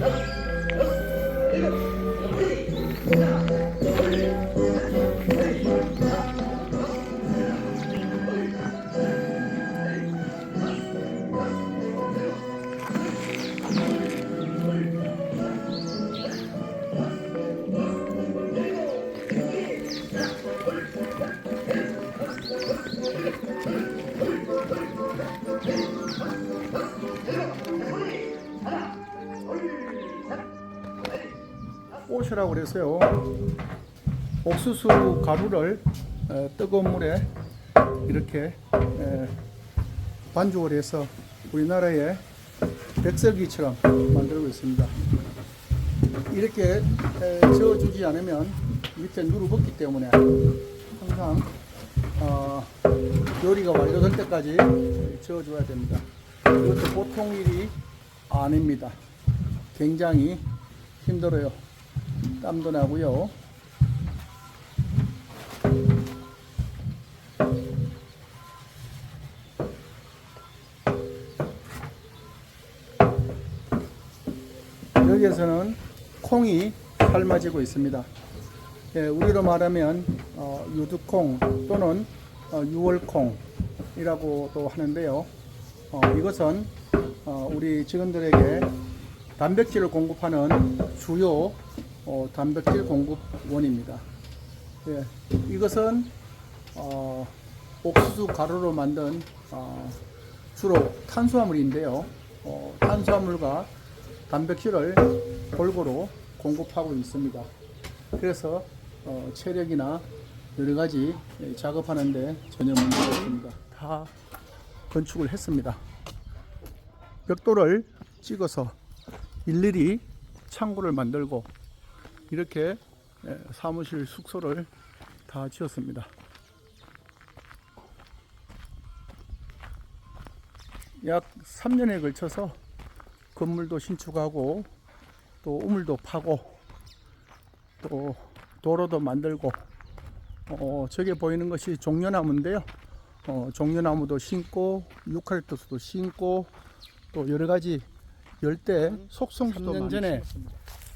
Nope. 꽃이라고 그래서요. 옥수수 가루를 에, 뜨거운 물에 이렇게 에, 반죽을 해서 우리나라의 백설기처럼 만들고 있습니다. 이렇게 에, 저어주지 않으면 밑에 누르붙기 때문에 항상 어, 요리가 완료될 때까지 저어줘야 됩니다. 이것도 보통 일이 아닙니다. 굉장히 힘들어요. 땀도 나고요. 여기에서는 콩이 삶아지고 있습니다. 예, 우리로 말하면 어, 유두콩 또는 어, 유월콩이라고도 하는데요. 어, 이것은 어, 우리 직원들에게 단백질을 공급하는 주요 어, 단백질 공급원입니다. 예, 이것은 어, 옥수수 가루로 만든 어, 주로 탄수화물인데요. 어, 탄수화물과 단백질을 골고루 공급하고 있습니다. 그래서 어, 체력이나 여러 가지 예, 작업하는데 전혀 문제가 없습니다. 다 건축을 했습니다. 벽돌을 찍어서 일일이 창고를 만들고 이렇게 예, 사무실 숙소를 다 지었습니다. 약 3년에 걸쳐서 건물도 신축하고 또 우물도 파고 또 도로도 만들고 어, 저게 보이는 것이 종려나무인데요. 어, 종려나무도 심고 유칼립투스도 심고 또 여러 가지 열대 속성수도 3년 전에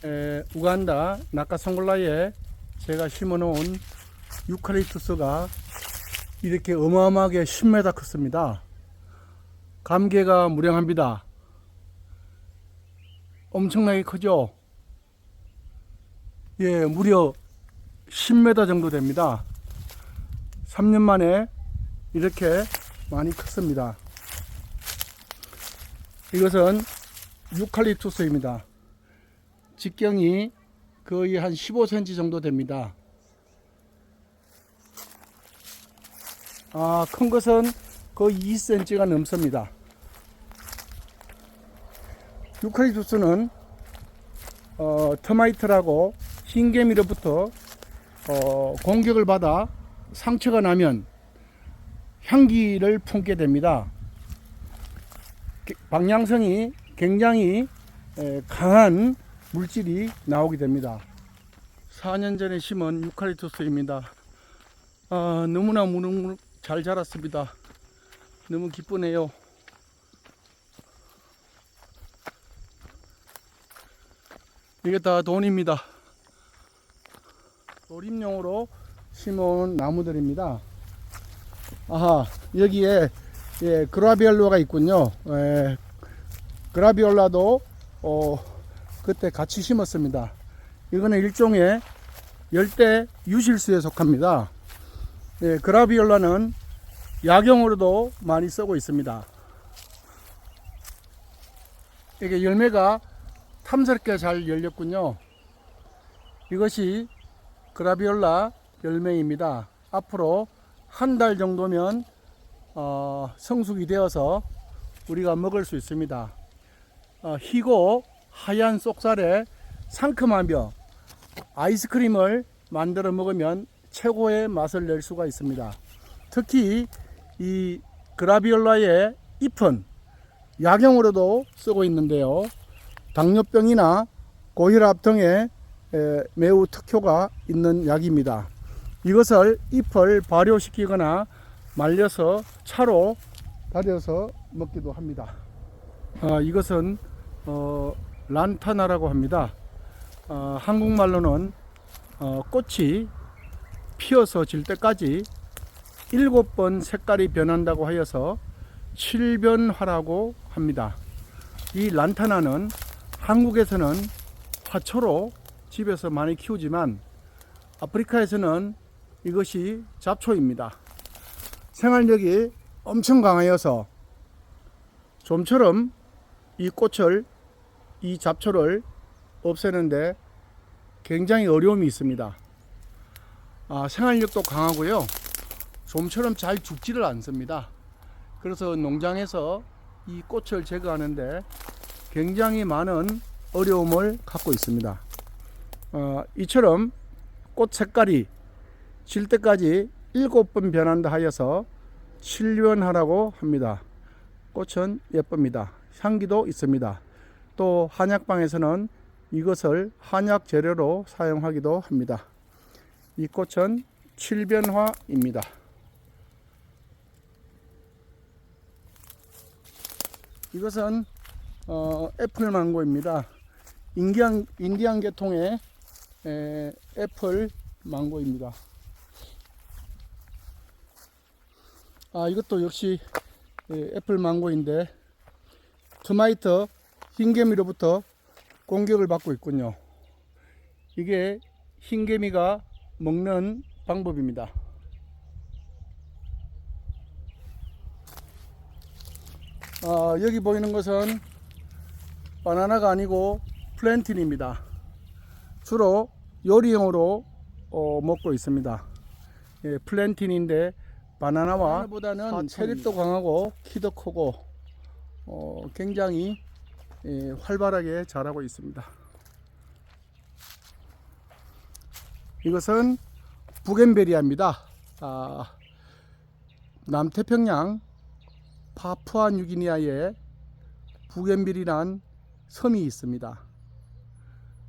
에, 우간다 나카송골라에 제가 심어놓은 유칼립투스가 이렇게 어마어마하게 10m 컸습니다. 감개가 무량합니다. 엄청나게 크죠? 예, 무려 10m 정도 됩니다. 3년 만에 이렇게 많이 컸습니다. 이것은 유칼립투스입니다. 직경이 거의 한 15cm 정도 됩니다. 아, 큰 것은 거의 2cm가 넘습니다. 유칼립투스는 어, 터마이트라고 흰개미로부터 어, 공격을 받아 상처가 나면 향기를 품게 됩니다. 게- 방향성이 굉장히 에, 강한 물질이 나오게 됩니다. 4년 전에 심은 유칼립투스입니다. 아, 너무나 무럭무럭 잘 자랐습니다. 너무 기쁘네요. 이게 다 돈입니다. 조립용으로 심어온 나무들입니다. 아하, 여기에 예, 그라비올라가 있군요. 예, 그라비올라도 어, 그때 같이 심었습니다. 이거는 일종의 열대 유실수에 속합니다. 예, 그라비올라는 약용으로도 많이 쓰고 있습니다. 이게 열매가 탐스럽게 잘 열렸군요. 이것이 그라비올라 열매입니다. 앞으로 한 달 정도면 어, 성숙이 되어서 우리가 먹을 수 있습니다. 어, 희고 하얀 쏙살에 상큼하며 아이스크림을 만들어 먹으면 최고의 맛을 낼 수가 있습니다. 특히 이 그라비올라의 잎은 약용으로도 쓰고 있는데요. 당뇨병이나 고혈압 등에 에, 매우 특효가 있는 약입니다. 이것을 잎을 발효시키거나 말려서 차로 달여서 먹기도 합니다. 아, 이것은 어, 란타나라고 합니다. 어, 한국말로는 어, 꽃이 피어서 질 때까지 일곱 번 색깔이 변한다고 하여서 칠변화라고 합니다. 이 란타나는 한국에서는 화초로 집에서 많이 키우지만 아프리카에서는 이것이 잡초입니다. 생활력이 엄청 강하여서 좀처럼 이 꽃을 이 잡초를 없애는데 굉장히 어려움이 있습니다. 아, 생활력도 강하고요. 좀처럼 잘 죽지를 않습니다. 그래서 농장에서 이 꽃을 제거하는데 굉장히 많은 어려움을 갖고 있습니다. 어, 이처럼 꽃 색깔이 질 때까지 일곱 번 변한다 하여서 칠변하라고 합니다. 꽃은 예쁩니다. 향기도 있습니다. 또 한약방에서는 이것을 한약 재료로 사용하기도 합니다. 이 꽃은 칠변화입니다. 이것은 어, 애플 망고입니다. 인디안, 인디안 계통의 에, 애플 망고입니다. 아 이것도 역시 에, 애플 망고인데 트마이트 흰개미로부터 공격을 받고 있군요. 이게 흰개미가 먹는 방법입니다. 아, 여기 보이는 것은 바나나가 아니고 플랜틴입니다. 주로 요리용으로 어, 먹고 있습니다. 예, 플랜틴인데 바나나와 보다는 체립도 강하고 키도 크고 어, 굉장히 예, 활발하게 자라고 있습니다. 이것은 부겐베리아입니다. 아, 남태평양 파푸아 뉴기니아에 부겐빌이란 섬이 있습니다.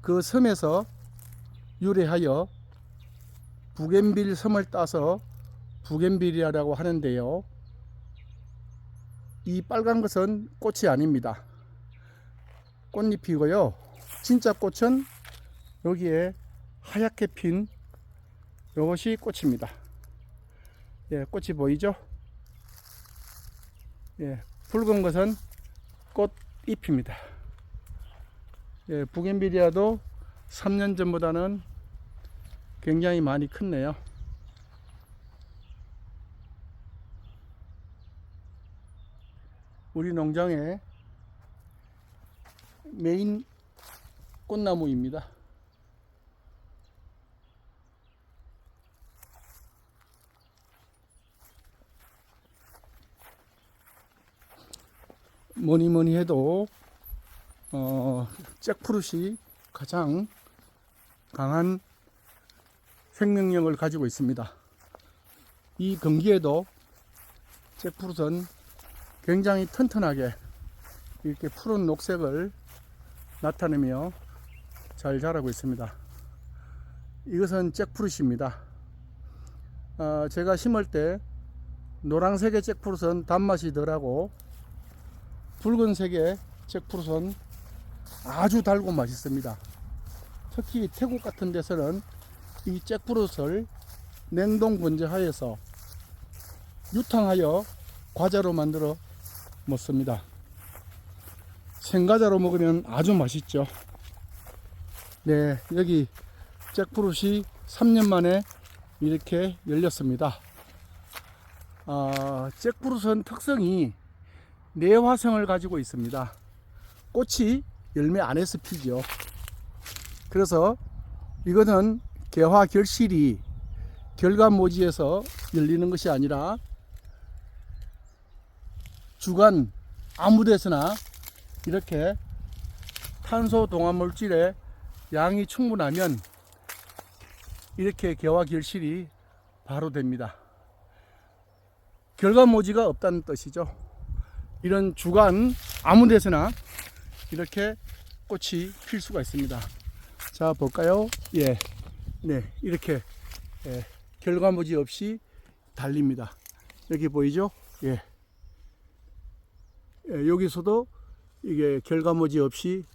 그 섬에서 유래하여 부겐빌 섬을 따서 부겐빌이라고 하는데요. 이 빨간 것은 꽃이 아닙니다. 꽃잎이고요. 진짜 꽃은 여기에 하얗게 핀 이것이 꽃입니다. 예, 꽃이 보이죠? 예, 붉은 것은 꽃잎입니다. 예, 부겐비리아도 3년 전보다는 굉장히 많이 컸네요. 우리 농장의 메인 꽃나무입니다. 뭐니 뭐니 해도 어, 잭프루시 가장 강한 생명력을 가지고 있습니다. 이 경기에도 잭프루트는 굉장히 튼튼하게 이렇게 푸른 녹색을 나타내며 잘 자라고 있습니다. 이것은 잭프루시입니다. 어, 제가 심을 때 노란색의 잭프루트는 단맛이 덜하고 붉은색의 잭프루트는 아주 달고 맛있습니다. 특히 태국 같은 데서는 이 잭프루트를 냉동 분재하여서 유탕하여 과자로 만들어 먹습니다. 생과자로 먹으면 아주 맛있죠. 네, 여기 잭프루시 3년 만에 이렇게 열렸습니다. 아, 잭프루트는 특성이 내화성을 가지고 있습니다. 꽃이 열매 안에서 피죠. 그래서 이거는 개화 결실이 결과모지에서 열리는 것이 아니라 주간 아무 데서나 이렇게 탄소 동화 물질의 양이 충분하면 이렇게 개화 결실이 바로 됩니다. 결과모지가 없다는 뜻이죠. 이런 주간 아무 데서나 이렇게 꽃이 필 수가 있습니다. 자, 볼까요? 예. 네, 이렇게 예, 결과무지 없이 달립니다. 여기 보이죠? 예. 예, 여기서도 이게 결과무지 없이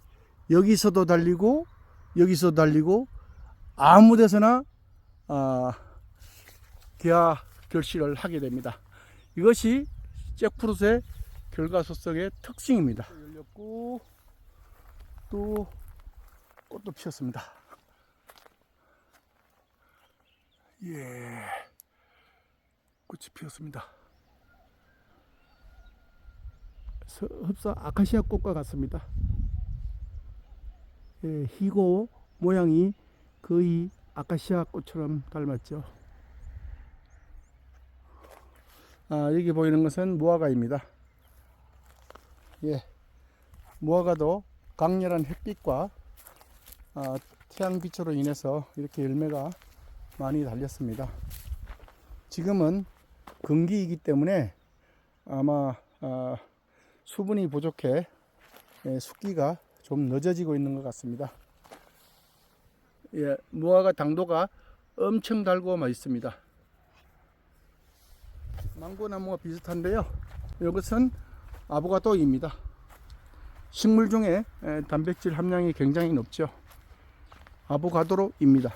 여기서도 달리고 여기서 달리고 아무 데서나 아, 개화 결실을 하게 됩니다. 이것이 잭프루트의 결과 소성의 특징입니다. 열렸고 또 꽃도 피었습니다. 예, 꽃이 피었습니다. 서- 흡사 아카시아 꽃과 같습니다. 예, 희고 모양이 거의 아카시아 꽃처럼 닮았죠. 아, 여기 보이는 것은 무화과입니다. 예, 무화과도 강렬한 햇빛과 아, 태양빛으로 인해서 이렇게 열매가 많이 달렸습니다. 지금은 금기이기 때문에 아마 아, 수분이 부족해 예, 숙기가 좀 늦어지고 있는 것 같습니다. 예, 무화과 당도가 엄청 달고 맛있습니다. 망고나무와 비슷한데요. 이것은 아보가도입니다. 식물 중에 에, 단백질 함량이 굉장히 높죠. 아보가도로입니다.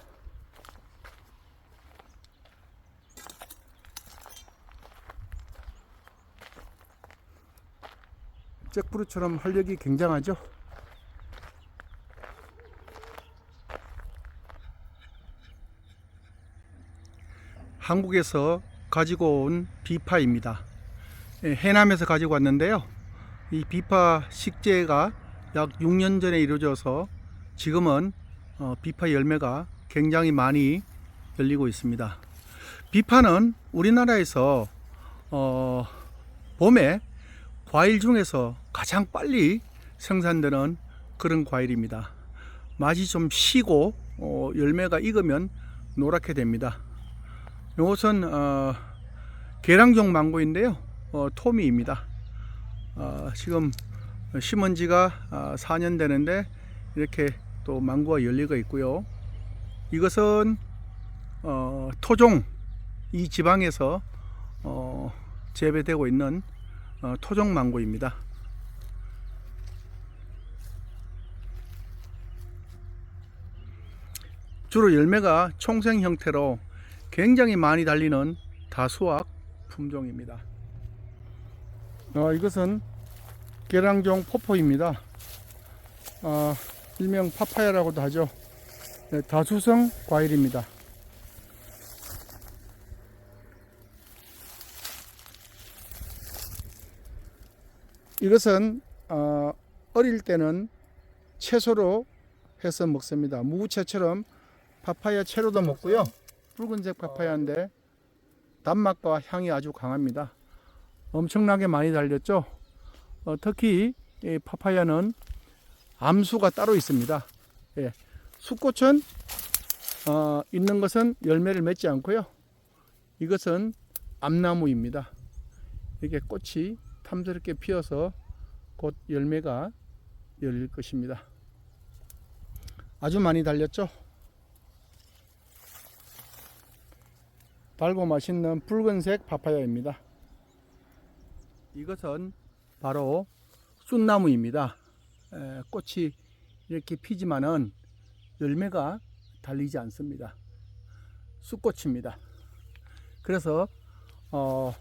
잭프루처럼 활력이 굉장하죠. 한국에서 가지고 온 비파입니다. 예, 해남에서 가지고 왔는데요. 이 비파 식재가 약 6년 전에 이루어져서 지금은 어, 비파 열매가 굉장히 많이 열리고 있습니다. 비파는 우리나라에서 어, 봄에 과일 중에서 가장 빨리 생산되는 그런 과일입니다. 맛이 좀 시고 어, 열매가 익으면 노랗게 됩니다. 이것은 어, 계량종 망고인데요. 어, 토미입니다. 어, 지금 심은 지가 아, 4년 되는데 이렇게 또 망고가 열리고 있고요. 이것은 어, 토종 이 지방에서 어, 재배되고 있는 어, 토종 망고입니다. 주로 열매가 총생 형태로 굉장히 많이 달리는 다수학 품종입니다. 어, 이것은 계량종 포포입니다. 아, 일명 파파야라고도 하죠. 네, 다수성 과일입니다. 이것은 어, 어릴 때는 채소로 해서 먹습니다. 무채처럼 파파야 채로도 먹고요. 붉은색 파파야인데 단맛과 향이 아주 강합니다. 엄청나게 많이 달렸죠. 어, 특히 이 파파야는 암수가 따로 있습니다. 예. 수꽃은 어, 있는 것은 열매를 맺지 않고요. 이것은 암나무입니다. 이게 꽃이 탐스럽게 피어서 곧 열매가 열릴 것입니다. 아주 많이 달렸죠. 달고 맛있는 붉은색 파파야입니다. 이것은 바로 쑥나무입니다. 에, 꽃이 이렇게 피지만은 열매가 달리지 않습니다. 쑥꽃입니다. 그래서 어,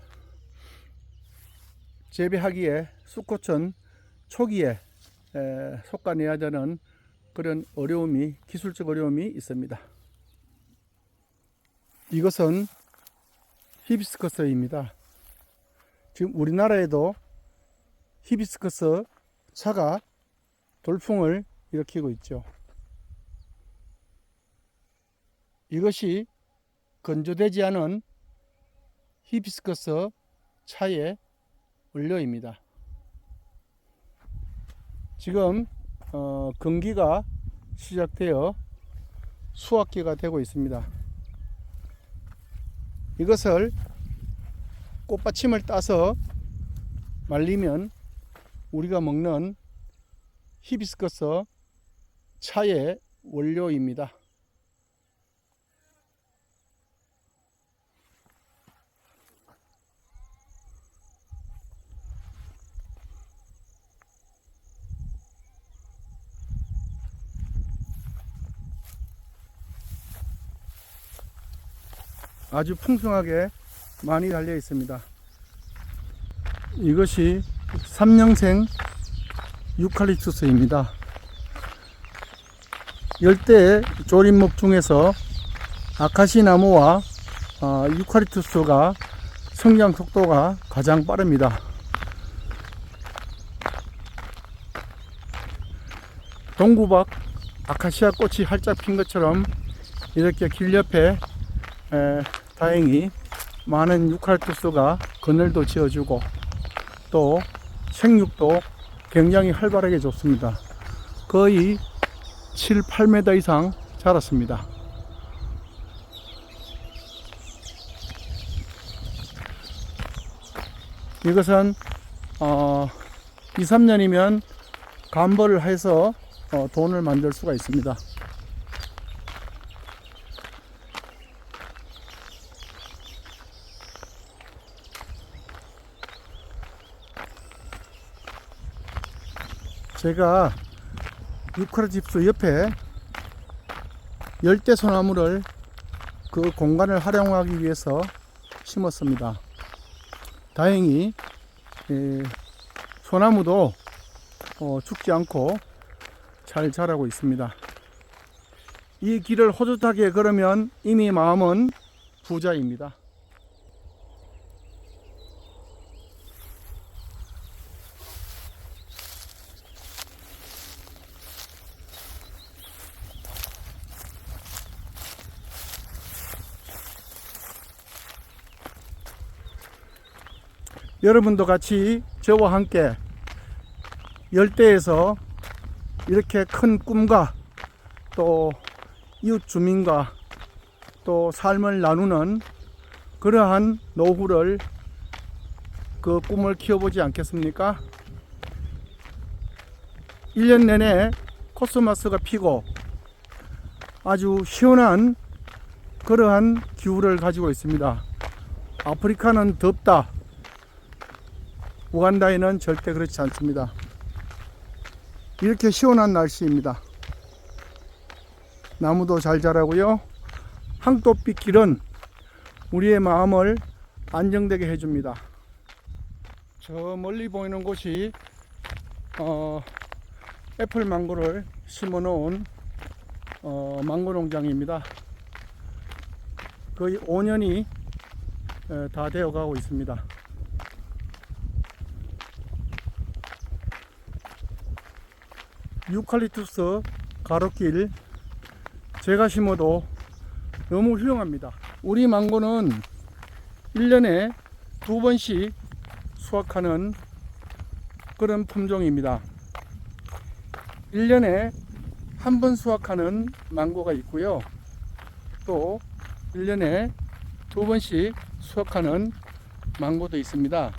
재배하기에 쑥꽃은 초기에 에, 솎아내야 되는 그런 어려움이 기술적 어려움이 있습니다. 이것은 히비스커스입니다. 지금 우리나라에도 히비스커스 차가 돌풍을 일으키고 있죠. 이것이 건조되지 않은 히비스커스 차의 원료입니다. 지금 어, 건기가 시작되어 수확기가 되고 있습니다. 이것을 꽃받침을 따서 말리면 우리가 먹는 히비스커스 차의 원료입니다. 아주 풍성하게 많이 달려 있습니다. 이것이 삼년생 유칼립투스입니다. 열대 조림목 중에서 아카시 나무와 아, 유칼립투스가 성장 속도가 가장 빠릅니다. 동구박 아카시아 꽃이 활짝 핀 것처럼 이렇게 길 옆에 에, 다행히 많은 유칼투스가 그늘도 지어주고 또 생육도 굉장히 활발하게 좋습니다. 거의 7, 8m 이상 자랐습니다. 이것은 어, 2, 3년이면 감벌을 해서 어, 돈을 만들 수가 있습니다. 제가 유카리집스 옆에 열대 소나무를 그 공간을 활용하기 위해서 심었습니다. 다행히 에, 소나무도 어, 죽지 않고 잘 자라고 있습니다. 이 길을 호젓하게 걸으면 이미 마음은 부자입니다. 여러분도 같이 저와 함께 열대에서 이렇게 큰 꿈과 또 이웃 주민과 또 삶을 나누는 그러한 노후를 그 꿈을 키워보지 않겠습니까? 1년 내내 코스모스가 피고 아주 시원한 그러한 기후를 가지고 있습니다. 아프리카는 덥다. 우간다에는 절대 그렇지 않습니다. 이렇게 시원한 날씨입니다. 나무도 잘 자라고요. 황토빛 길은 우리의 마음을 안정되게 해줍니다. 저 멀리 보이는 곳이 어, 애플 망고를 심어 놓은 어, 망고 농장입니다. 거의 5년이 다 되어 가고 있습니다. 유칼립투스 가로길 제가 심어도 너무 훌륭합니다. 우리 망고는 1년에 두 번씩 수확하는 그런 품종입니다. 1년에 한 번 수확하는 망고가 있고요. 또 1년에 두 번씩 수확하는 망고도 있습니다.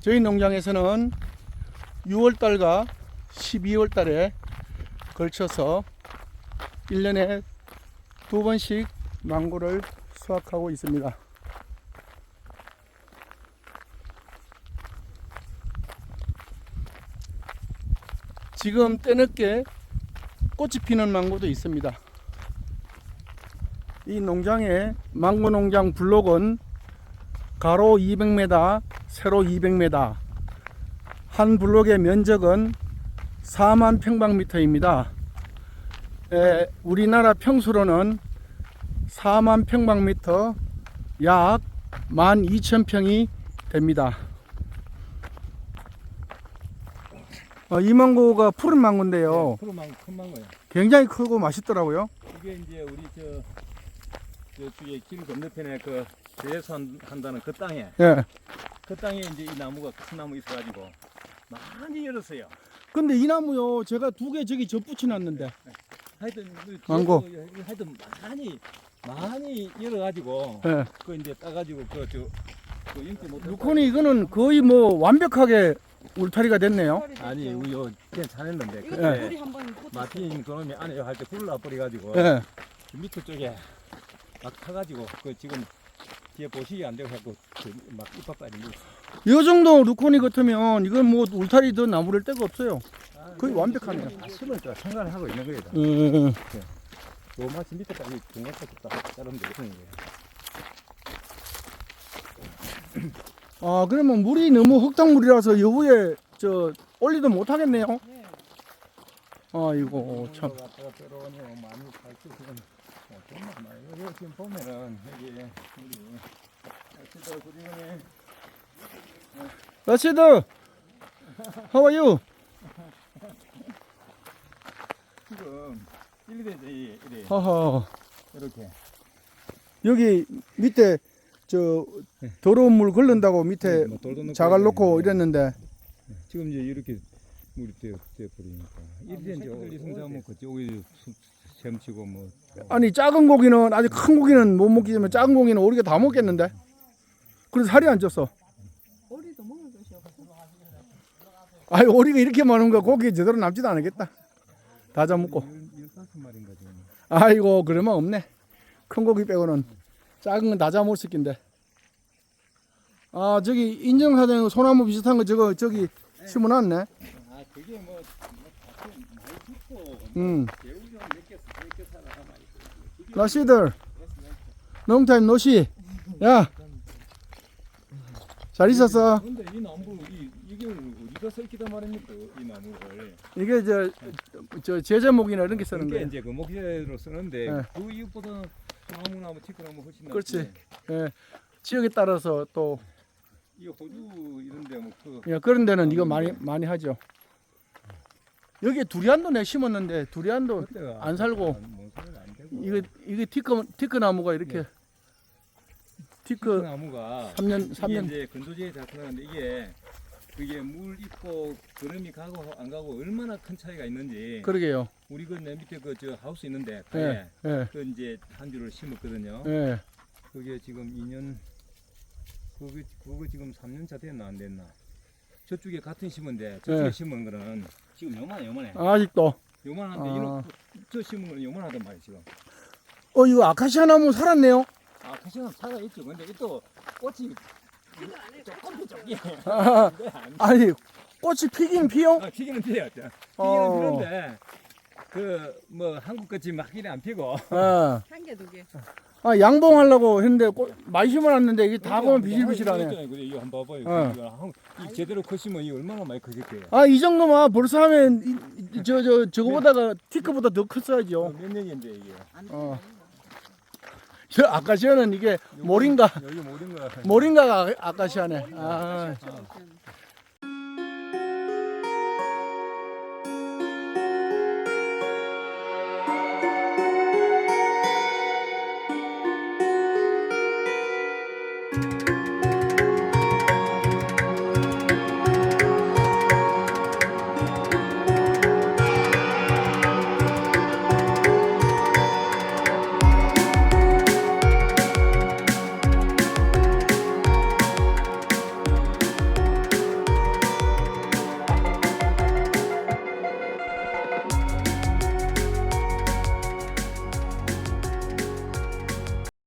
저희 농장에서는 6월달과 12월달에 걸쳐서 1년에 두 번씩 망고를 수확하고 있습니다. 지금 때늦게 꽃이 피는 망고도 있습니다. 이 농장의 망고 농장 블록은 가로 200m, 세로 200m, 한 블록의 면적은 4만 평방미터입니다. 에, 우리나라 평수로는 4만 평방미터 약 12,000평이 됩니다. 어, 이 망고가 푸른 망고인데요. 프로 망고 큰 망고야. 굉장히 크고 맛있더라고요. 이게 이제 우리 저, 저 뒤에 길 건너편에 그 대선 한다는 그 땅에 예. 그 땅에 이제 이 나무가 큰 나무 있어가지고 많이 열었어요. 근데 이 나무요, 제가 두 개 저기 접붙여 놨는데. 하여튼 그 망고. 뒤에도 하여튼 많이 많이 열어가지고 예. 그 이제 따가지고 그저 그 인기 못 루콘이 이거는 거의 뭐 완벽하게 울타리가 됐네요. 아니 우요 괜찮았는데 예. 그때 우리 한번 마틴 그놈이 안에 할때 굴러 버려가지고 예. 그 밑에 쪽에 막 타가지고 그 지금 뒤에 보시기 안 되고 갖고 그막 이빨 빠진 게 있어. 이 정도 루콘이 같으면 이건 뭐 울타리 더 나무를 데가 없어요. 거의. 아, 심을 때 생각을 하고 있는 거예요. 음, 요 마치 밑에까지 중간까지 딱 자르면 되겠는 거예요. 아 그러면 물이 너무 흙탕물이라서 여부에 저 올리도 못 하겠네요. 네. 아이고 참. 들어오니 많이 밝히시면 정말 많이 여기 지금 보면은 여기 우리 진짜 그림에 러시드, how are you? 지금 1대 이래 허허. 이렇게. 여기 밑에 저 더러운 물 걸른다고 밑에 뭐 돌도 넣고 자갈. 놓고 이랬는데. 지금 이제 이렇게 물이 되어 되어 버리니까. 이래 이제 이승 잡으면 그쪽에 샘치고 뭐. 아니 작은 고기는 아직 큰 고기는 못 먹기 때문에 작은 고기는 우리가 다 먹겠는데? 그래서 살이 안 쪘어 오리도 먹을 것이 없어. 아이 오리가 이렇게 많은 거 고기 제대로 남지도 않겠다. 다 지금 아이고 그러면 없네. 큰 고기 빼고는 작은 건 다 잡을 수 있긴데. 아 저기 인정사장 소나무 비슷한 거 저거 저기 심어놨네. 아 그게 뭐, 음. 라시들. 농타임 노시. 있었어. 나무 이 이게 어디다 설기다 말입니까 이 나무를 이게 저, 저 제제목이나 이런 게 쓰는 그게 거예요 이제 그 목재로 쓰는데 네. 그 이웃보다 나무나무 티크나무 훨씬 낫지. 그렇지. 예. 지역에 따라서 또 이 호주 이런데 뭐그 예, 그런 데는 이거 많이 많이 하죠 여기에 두리안도 내 심었는데 두리안도 그때가 안 살고 안 되고 이거 이게 티크 티크 나무가 이렇게 티크 나무가 3년 이게 3년 이제 근도지에 작품하는데 이게 그게 물 있고 그름이 가고 안 가고 얼마나 큰 차이가 있는지 그러게요 우리 그 내 밑에 그 저 하우스 있는데 예, 가에 예, 그 이제 한 줄을 심었거든요. 예. 그게 지금 2년 그거 그거 지금 3년 차 됐나 안 됐나? 저쪽에 같은 심은데 저쪽에 네. 심은 거는 지금 요만해 요만해 아직도 요만한데 아. 이런 저 심은 거는 요만하단 말이야 지금. 어 이거 아카시아 나무 살았네요 아 가시는 살아 있죠. 근데 이또 꽃이 조금 저기. 아, 아니 꽃이 피긴 피요 아, 피기는 피었죠. 피기는 어. 피는데 그 뭐 한국 같이 막 이래 안 피고. 아, 한 개, 두 개. 아 양봉 하려고 했는데 꽃 많이 심어놨는데 이게 다 보면 비실비실하네 그래 이거 한번 봐봐요. 어. 이거 한- 이 제대로 커시면 이 얼마나 많이 크겠대요. 아 이 정도면 벌써 하면 저 저 저거보다가 티크보다 더 컸어야죠 몇 년인데 이게. 안 어. 저 아카시아는 이게 모링가 여기 모든 거. 모링가가 아카시아네 아.